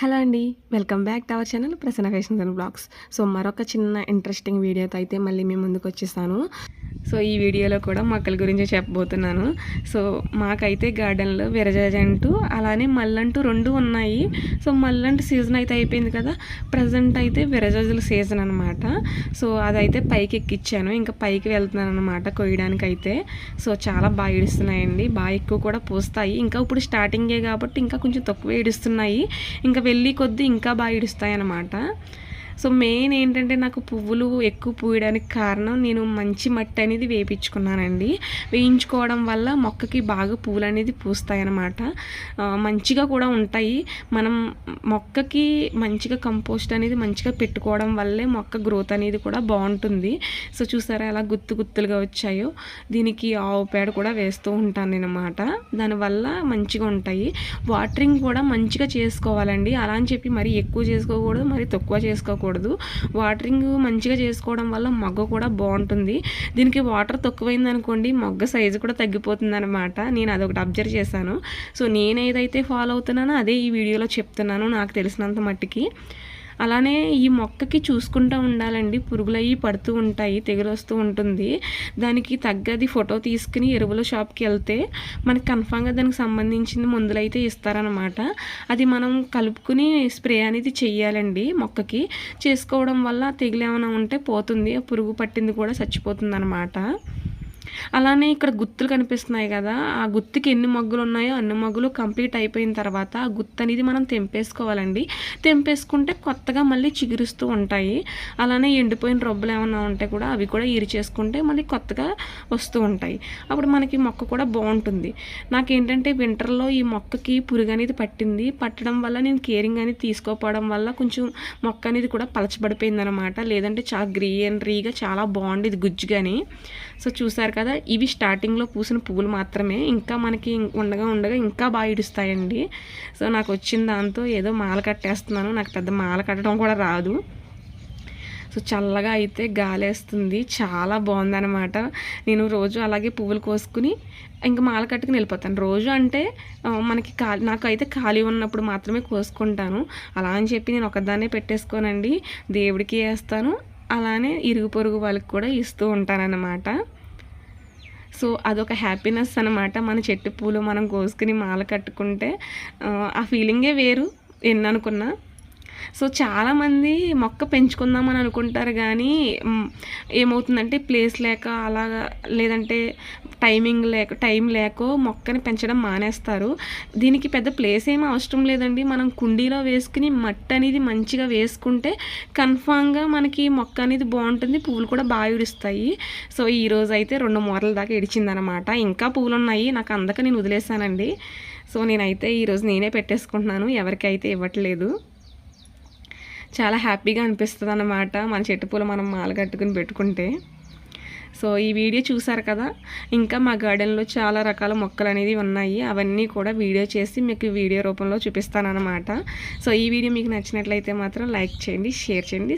Hello అండి welcome back to our channel Prasanna fashions and blogs. So మరొక చిన్న interesting వీడియోతో అయితే మళ్ళీ మేము ముందుకు వచ్చేసాను సో ఈ వీడియోలో కూడా మొక్కల గురించి చెప్పబోతున్నాను. సో మాకైతే గార్డెన్లో విరజాజంటూ అలానే మల్లంటూ రెండు ఉన్నాయి. సో మల్లంటు సీజన్ అయితే అయిపోయింది కదా ప్రజెంట్ అయితే విరజాజుల సీజన్ అనమాట సో అదైతే పైకి ఎక్కిచ్చాను ఇంకా పైకి వెళ్తున్నాను అనమాట కొయ్యడానికి అయితే సో చాలా బాగా ఇడుస్తున్నాయండి బాగా ఎక్కువ కూడా పూస్తాయి. ఇంకా ఇప్పుడు స్టార్టింగే కాబట్టి ఇంకా కొంచెం తక్కువ ఇడుస్తున్నాయి ఇంకా వెళ్ళి కొద్దీ ఇంకా బాగా ఇడుస్తాయి అన్నమాట సో మెయిన్ ఏంటంటే నాకు పువ్వులు ఎక్కువ పూయడానికి కారణం నేను మంచి మట్టి అనేది వేయించుకున్నానండి వేయించుకోవడం వల్ల మొక్కకి బాగా పువ్వులు అనేది పూస్తాయి అన్నమాట మంచిగా కూడా ఉంటాయి. మనం మొక్కకి మంచిగా కంపోస్ట్ అనేది మంచిగా పెట్టుకోవడం వల్లే మొక్క గ్రోత్ అనేది కూడా బాగుంటుంది. సో చూసారా ఎలా గుత్తు గుత్తులుగా వచ్చాయో? దీనికి ఆవు పేడ కూడా వేస్తూ ఉంటాను అనమాట దానివల్ల మంచిగా ఉంటాయి. వాటరింగ్ కూడా మంచిగా చేసుకోవాలండి. అలా అని చెప్పి మరీ ఎక్కువ చేసుకోకూడదు మరి తక్కువ చేసుకోకూడదు. చేసుకోకూడదు వాటరింగ్ మంచిగా చేసుకోవడం వల్ల మొగ్గ కూడా బాగుంటుంది. దీనికి వాటర్ తక్కువైంది అనుకోండి మొగ్గ సైజు కూడా తగ్గిపోతుంది అనమాట నేను అదొకటి అబ్జర్వ్ చేశాను. సో నేను ఏదైతే ఫాలో అవుతున్నానో అదే ఈ వీడియోలో చెప్తున్నాను నాకు తెలిసినంత మట్టికి. అలానే ఈ మొక్కకి చూసుకుంటూ ఉండాలండి. పురుగులు అవి పడుతూ ఉంటాయి తెగులు వస్తూ ఉంటుంది. దానికి తగ్గది ఫోటో తీసుకుని ఎరువుల షాప్కి వెళ్తే మనకి కన్ఫామ్గా దానికి సంబంధించిన మందులు అయితే ఇస్తారనమాట అది మనం కలుపుకుని స్ప్రే అనేది చేయాలండి మొక్కకి. చేసుకోవడం వల్ల తెగులు ఏమైనా ఉంటే పోతుంది. పురుగు పట్టింది కూడా చచ్చిపోతుంది అనమాట అలానే ఇక్కడ గుత్తులు కనిపిస్తున్నాయి కదా. ఆ గుత్తుకి ఎన్ని మగ్గులు ఉన్నాయో అన్ని మగ్గులు కంప్లీట్ అయిపోయిన తర్వాత ఆ గుత్తు అనేది మనం తెంపేసుకోవాలండి. తెంపేసుకుంటే కొత్తగా మళ్ళీ చిగురుస్తూ ఉంటాయి. అలానే ఎండిపోయిన రొబ్బలు ఏమైనా ఉంటే కూడా అవి కూడా చేసుకుంటే మళ్ళీ కొత్తగా వస్తూ ఉంటాయి. అప్పుడు మనకి మొక్క కూడా బాగుంటుంది. నాకేంటంటే వింటర్లో ఈ మొక్కకి పురుగు అనేది పట్టింది. పట్టడం వల్ల నేను కేరింగ్ అనేది తీసుకోపోవడం వల్ల కొంచెం మొక్క అనేది కూడా పలచబడిపోయింది అనమాట లేదంటే చాలా గ్రీనరీగా చాలా బాగుండేది గుజ్జుగాని. సో చూసారు కదా ఇవి స్టార్టింగ్లో పూసిన పువ్వులు మాత్రమే. ఇంకా మనకి ఉండగా ఉండగా ఇంకా బాగా ఇడుస్తాయండి. సో నాకు వచ్చిన దాంతో ఏదో మాల కట్టేస్తున్నాను. నాకు పెద్ద మాల కట్టడం కూడా రాదు. సో చల్లగా అయితే గాలేస్తుంది. చాలా బాగుందనమాట నేను రోజు అలాగే పువ్వులు కోసుకుని ఇంకా మాల కట్టుకుని వెళ్ళిపోతాను. రోజు అంటే మనకి ఖాళీ నాకు అయితే ఖాళీ ఉన్నప్పుడు మాత్రమే కోసుకుంటాను. అలా అని చెప్పి నేను ఒకదాన్నే పెట్టేసుకోనండి. దేవుడికి వేస్తాను. అలానే ఇరుగు పొరుగు వాళ్ళకి కూడా ఇస్తూ ఉంటానన్నమాట. సో అదొక హ్యాపీనెస్ అనమాట మన చెట్టు పూలు మనం కోసుకుని మాల కట్టుకుంటే ఆ ఫీలింగే వేరు. ఎన్ననుకున్నా సో చాలామంది మొక్క పెంచుకుందామని అనుకుంటారు కానీ ఏమవుతుందంటే ప్లేస్ లేక అలాగా లేదంటే టైమింగ్ లేక టైం లేక మొక్కని పెంచడం మానేస్తారు. దీనికి పెద్ద ప్లేస్ ఏమీ అవసరం లేదండి. మనం కుండీలో వేసుకుని మట్టి అనేది మంచిగా వేసుకుంటే కన్ఫామ్గా మనకి మొక్క అనేది బాగుంటుంది పువ్వులు కూడా బాగా ఇడుస్తాయి సో ఈరోజు అయితే రెండు మూరల దాకా ఇడిచిందనమాట. ఇంకా పువ్వులు ఉన్నాయి నాకు అందక నేను వదిలేసానండి సో నేనైతే ఈరోజు నేనే పెట్టేసుకుంటున్నాను ఎవరికైతే ఇవ్వట్లేదు. చాలా హ్యాపీగా అనిపిస్తుంది అన్నమాట మన చెట్టు పూలు మనం మాల కట్టుకుని పెట్టుకుంటే. సో ఈ వీడియో చూసారు కదా? ఇంకా మా గార్డెన్లో చాలా రకాల మొక్కలు అనేది ఉన్నాయి. అవన్నీ కూడా వీడియో చేసి మీకు వీడియో రూపంలో చూపిస్తాను అన్నమాట సో ఈ వీడియో మీకు నచ్చినట్లయితే మాత్రం లైక్ చేయండి షేర్ చేయండి